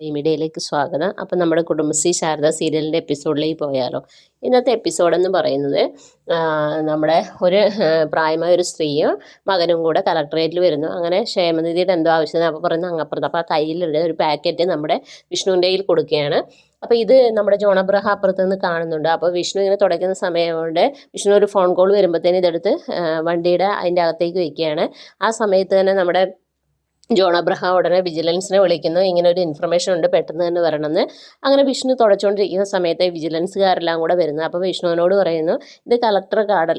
മീഡിയയിലേക്ക് സ്വാഗതം. അപ്പം നമ്മുടെ കുടുംബശ്രീ ശാരദ സീരിയലിന്റെ എപ്പിസോഡിലേക്ക് പോയാലോ. ഇന്നത്തെ എപ്പിസോഡ് എന്ന് പറയുന്നത് നമ്മുടെ ഒരു പ്രായമായ ഒരു സ്ത്രീയും മകനും കൂടെ കളക്ടറേറ്റിൽ വരുന്നു. അങ്ങനെ ക്ഷേമനിധിയുടെ എന്തോ ആവശ്യത്തിന് അപ്പോൾ പറയുന്നത് അങ്ങപ്പുറത്ത്. അപ്പോൾ ആ കയ്യിലുള്ള ഒരു പാക്കറ്റ് നമ്മുടെ വിഷ്ണുവിന്റെ കയ്യിൽ കൊടുക്കുകയാണ്. അപ്പോൾ ഇത് നമ്മുടെ ജോൺ അബ്രഹാം അപ്പുറത്ത് നിന്ന് കാണുന്നുണ്ട്. അപ്പോൾ വിഷ്ണു ഇങ്ങനെ തുടയ്ക്കുന്ന സമയമുണ്ട്. വിഷ്ണു ഒരു ഫോൺ കോൾ വരുമ്പോഴത്തേനും ഇതെടുത്ത് വണ്ടിയുടെ അതിന്റെ അകത്തേക്ക് വയ്ക്കുകയാണ് ആ സമയത്ത് തന്നെ നമ്മുടെ ജോൺ അബ്രഹാം ഉടനെ വിജിലൻസിനെ വിളിക്കുന്നു. ഇങ്ങനെ ഒരു ഇൻഫർമേഷൻ ഉണ്ട് പെട്ടെന്ന് തന്നെ വരണമെന്ന്. അങ്ങനെ വിഷ്ണു തുടച്ചുകൊണ്ടിരിക്കുന്ന സമയത്ത് വിജിലൻസുകാരെല്ലാം കൂടെ വരുന്നു. അപ്പോൾ വിഷ്ണുവിനോട് പറയുന്നു ഇത് കളക്ടർ കാടൽ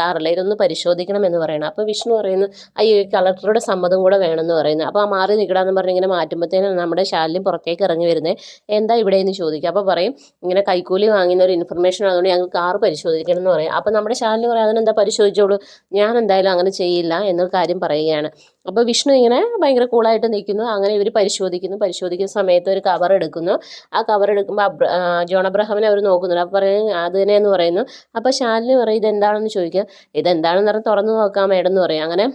കാറല്ല ഇതൊന്ന് പരിശോധിക്കണം എന്ന് പറയുന്നു അപ്പോൾ വിഷ്ണു പറയുന്നു അയ്യോ കളക്ടറുടെ സമ്മതം കൂടെ വേണമെന്ന് പറയുന്നു. അപ്പോൾ ആ മാറി നിൽക്കണമെന്ന് പറഞ്ഞ് ഇങ്ങനെ മാറ്റുമ്പോഴത്തേനും നമ്മുടെ ശാലിനും പുറത്തേക്ക് ഇറങ്ങി വരുന്നത് എന്താ ഇവിടെ എന്ന് ചോദിക്കുക അപ്പോൾ പറയും ഇങ്ങനെ കൈക്കൂലി വാങ്ങുന്ന ഒരു ഇൻഫർമേഷൻ ആയതുകൊണ്ട് ഞങ്ങൾ കാർ പരിശോധിക്കണം എന്ന് പറയും. അപ്പോൾ നമ്മുടെ ശാലിന് പറയാം അതിനെന്താ പരിശോധിച്ചോളൂ. ഞാൻ എന്തായാലും അങ്ങനെ ചെയ്യില്ല എന്നൊരു കാര്യം പറയുകയാണ്. അപ്പോൾ വിഷ്ണു ഇങ്ങനെ ഭയങ്കര കൂളായിട്ട് നിൽക്കുന്നു. അങ്ങനെ ഇവർ പരിശോധിക്കുന്നു. പരിശോധിക്കുന്ന സമയത്ത് ഒരു കവർ എടുക്കുന്നു. ആ കവർ എടുക്കുമ്പോൾ ജോൺ അബ്രഹാമിനെ അവർ നോക്കുന്നുണ്ട് അപ്പോൾ പറയുന്നത് അത് തന്നെ എന്ന് പറയുന്നു. അപ്പോൾ ശാലിന് പറയും ഇതെന്താണെന്ന് ചോദിക്കുക ഇതെന്താണെന്ന് പറഞ്ഞാൽ തുറന്നു നോക്കാം മേഡം എന്ന് പറയും. അങ്ങനെ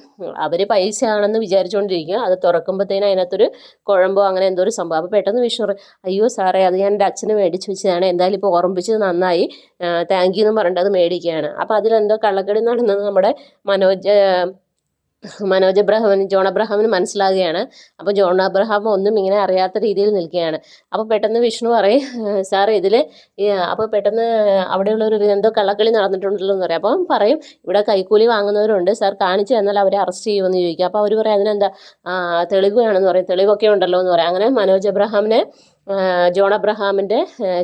അവർ പൈസ ആണെന്ന് വിചാരിച്ചുകൊണ്ടിരിക്കുക അത് തുറക്കുമ്പോഴത്തേനും അതിനകത്തൊരു കുഴമ്പോ അങ്ങനെ എന്തോ ഒരു സംഭവം. അപ്പോൾ പെട്ടെന്ന് വിഷ്ണു പറയും അയ്യോ സാറേ അത് ഞാൻ എന്റെ അച്ഛന് മേടിച്ച് വെച്ചതാണ്. എന്തായാലും ഇപ്പോൾ ഓർമ്മിപ്പിച്ചത് നന്നായി. താങ്ക് യു എന്ന് പറഞ്ഞിട്ട് അത് മേടിക്കുകയാണ്. അപ്പോൾ അതിലെന്തോ കള്ളക്കടി നടന്നത് നമ്മുടെ മനോജ് മനോജ് അബ്രഹാമിന് ജോൺ അബ്രഹാമിന് മനസ്സിലാകുകയാണ്. അപ്പോൾ ജോൺ അബ്രഹാം ഒന്നും ഇങ്ങനെ അറിയാത്ത രീതിയിൽ നിൽക്കുകയാണ്. അപ്പോൾ പെട്ടെന്ന് വിഷ്ണു പറയും സാർ ഇതിൽ അപ്പോൾ പെട്ടെന്ന് അവിടെയുള്ളൊരു എന്തോ കള്ളക്കളി നടന്നിട്ടുണ്ടല്ലോ എന്ന് പറയും. അപ്പം പറയും ഇവിടെ കൈക്കൂലി വാങ്ങുന്നവരുണ്ട്. സാർ കാണിച്ചു തന്നാൽ അവരെ അറസ്റ്റ് ചെയ്യുമെന്ന് ചോദിക്കും. അപ്പോൾ അവർ പറയും അതിനെന്താ? തെളിവ് വേണമെന്ന് പറയും. തെളിവൊക്കെ ഉണ്ടല്ലോ എന്ന് പറയും. അങ്ങനെ മനോജ് അബ്രഹാമിനെ ജോൺ അബ്രഹാമിന്റെ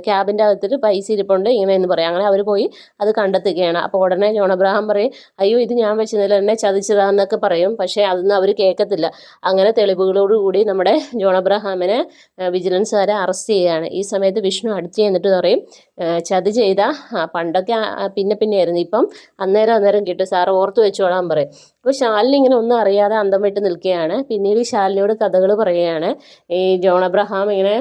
ക്യാബിന്റെ അകത്തൊരു പൈസ ഇരിപ്പുണ്ട് ഇങ്ങനെ എന്ന് പറയും. അങ്ങനെ അവർ പോയി അത് കണ്ടെത്തുകയാണ്. അപ്പോൾ ഉടനെ ജോൺ അബ്രഹാം പറയും അയ്യോ ഇത് ഞാൻ വെച്ചതിൽ എന്നെ ചതിച്ചതാന്നൊക്കെ പറയും പക്ഷേ അതൊന്നും അവർ കേൾക്കത്തില്ല. അങ്ങനെ തെളിവുകളോടുകൂടി നമ്മുടെ ജോൺ അബ്രഹാമിനെ വിജിലൻസുകാരെ അറസ്റ്റ് ചെയ്യുകയാണ്. ഈ സമയത്ത് വിഷ്ണു അടുത്ത് ചെന്നിട്ട് പറയും ചതി ചെയ്ത പണ്ടൊക്കെ പിന്നെ പിന്നെ ആയിരുന്നു. ഇപ്പം അന്നേരം അന്നേരം കിട്ടും. സാർ ഓർത്ത് വെച്ചോളാൻ പറയും. അപ്പോൾ ശാലിനി ഇങ്ങനെ ഒന്നും അറിയാതെ അന്തം വിട്ട് നിൽക്കുകയാണ്. പിന്നീട് ശാലിനിയോട് കഥകൾ പറയുകയാണ്. ഈ ജോൺ അബ്രഹാം ഇങ്ങനെ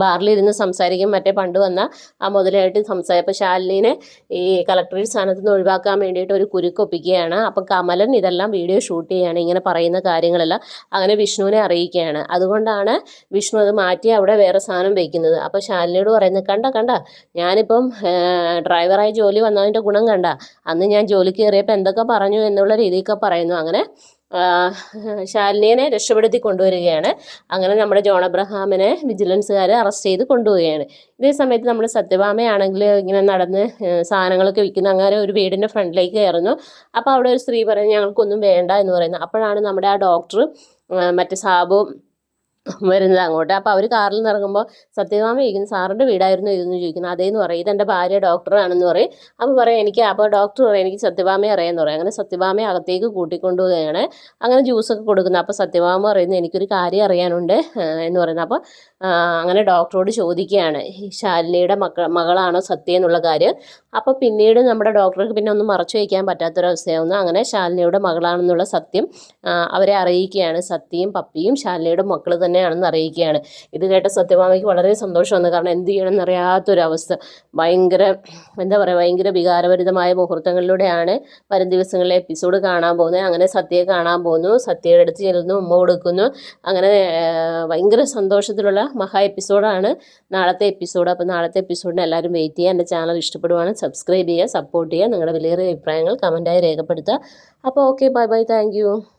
ബാറിലിരുന്ന് സംസാരിക്കും. മറ്റേ പണ്ട് വന്ന ആ മുതലായിട്ട് സംസാരിക്കും. അപ്പോൾ ശാലിനിനെ ഈ കളക്ടറേറ്റ് സ്ഥാനത്ത് നിന്ന് ഒഴിവാക്കാൻ വേണ്ടിയിട്ട് ഒരു കുരുക്കൊപ്പിക്കുകയാണ് അപ്പം കമലൻ ഇതെല്ലാം വീഡിയോ ഷൂട്ട് ചെയ്യുകയാണ്. ഇങ്ങനെ പറയുന്ന കാര്യങ്ങളെല്ലാം അങ്ങനെ വിഷ്ണുവിനെ അറിയിക്കുകയാണ്. അതുകൊണ്ടാണ് വിഷ്ണു അത് മാറ്റി അവിടെ വേറെ സാധനം വയ്ക്കുന്നത് അപ്പോൾ ശാലിനിയോട് പറയുന്നത് കണ്ട കണ്ട ഞാനിപ്പം ഡ്രൈവറായി ജോലി വന്നതിന്റെ ഗുണം കണ്ട. അന്ന് ഞാൻ ജോലിക്ക് കയറിയപ്പോൾ എന്തൊക്കെ പറഞ്ഞു എന്നുള്ള രീതിയൊക്കെ പറയുന്നു. അങ്ങനെ ശാലിനിയെ രക്ഷപ്പെടുത്തി കൊണ്ടുവരികയാണ്. അങ്ങനെ നമ്മുടെ ജോൺ അബ്രഹാമിനെ വിജിലൻസുകാർ അറസ്റ്റ് ചെയ്ത് കൊണ്ടുപോവുകയാണ്. ഇതേ സമയത്ത് നമ്മൾ സത്യഭാമയാണെങ്കിൽ ഇങ്ങനെ നടന്ന് സാധനങ്ങളൊക്കെ വിൽക്കുന്ന അങ്ങനെ ഒരു വീടിന്റെ ഫ്രണ്ടിലേക്ക് കയറുന്നു. അപ്പോൾ അവിടെ ഒരു സ്ത്രീ പറയുന്നത് ഞങ്ങൾക്കൊന്നും വേണ്ട എന്ന് പറയുന്നു. അപ്പോഴാണ് നമ്മുടെ ആ ഡോക്ടർ മറ്റേ സാബു വരുന്നത് അങ്ങോട്ട്. അപ്പോൾ അവർ കാറിൽ നിന്ന് ഇറങ്ങുമ്പോൾ സത്യഭാമ ചോദിക്കുന്നു സാറിന്റെ വീടായിരുന്നു ഇതെന്ന് ചോദിക്കുന്നു. അതേന്ന് പറയും. ഇതെന്റെ ഭാര്യ ഡോക്ടറാണെന്ന് പറയും. അപ്പോൾ പറയും എനിക്ക് അപ്പോൾ ഡോക്ടർ പറയും എനിക്ക് സത്യഭാമയെ അറിയാമെന്ന് പറയും. അങ്ങനെ സത്യഭാമയെ അകത്തേക്ക് കൂട്ടിക്കൊണ്ടുപോവുകയാണ്. അങ്ങനെ ജ്യൂസൊക്കെ കൊടുക്കുന്നത് അപ്പോൾ സത്യഭാമ പറയുന്നത് എനിക്കൊരു കാര്യം അറിയാനുണ്ട് എന്ന് പറയുന്നത് അപ്പോൾ അങ്ങനെ ഡോക്ടറോട് ചോദിക്കുകയാണ് ശാലിനിയുടെ മക്ക മകളാണോ സത്യ എന്നുള്ള കാര്യം? അപ്പോൾ പിന്നീട് നമ്മുടെ ഡോക്ടർക്ക് പിന്നെ ഒന്നും മറച്ചു വയ്ക്കാൻ പറ്റാത്തൊരവസ്ഥയാവുന്നു. അങ്ങനെ ശാലിനിയുടെ മകളാണെന്നുള്ള സത്യം അവരെ അറിയിക്കുകയാണ്. സത്യയും പപ്പിയും ശാലിനിയുടെ മക്കൾ തന്നെയാണെന്ന് അറിയിക്കുകയാണ്. ഇത് കേട്ട സത്യഭാമയ്ക്ക് വളരെ സന്തോഷം കാരണം എന്ത് ചെയ്യണമെന്ന് അറിയാത്തൊരവസ്ഥ ഭയങ്കര എന്താ പറയുക ഭയങ്കര വികാരഭരിതമായ മുഹൂർത്തങ്ങളിലൂടെയാണ് വരും ദിവസങ്ങളിലെ എപ്പിസോഡ് കാണാൻ പോകുന്നത്. അങ്ങനെ സത്യയെ കാണാൻ പോകുന്നു. സത്യയുടെ അടുത്ത് ചെല്ലുന്നു ഉമ്മ കൊടുക്കുന്നു. അങ്ങനെ ഭയങ്കര സന്തോഷത്തിലുള്ള മഹാ എപ്പിസോഡാണ് നാളത്തെ എപ്പിസോഡ്. അപ്പോൾ നാളത്തെ എപ്പിസോഡിന് എല്ലാവരും വെയിറ്റ് ചെയ്യുക. എന്റെ ചാനൽ ഇഷ്ടപ്പെടുവാണ് സബ്സ്ക്രൈബ് ചെയ്യുക സപ്പോർട്ട് ചെയ്യുക. നിങ്ങളുടെ വിലയേറിയ അഭിപ്രായങ്ങൾ കമന്റായി രേഖപ്പെടുത്തുക. അപ്പോൾ ഓക്കെ ബൈ ബൈ താങ്ക്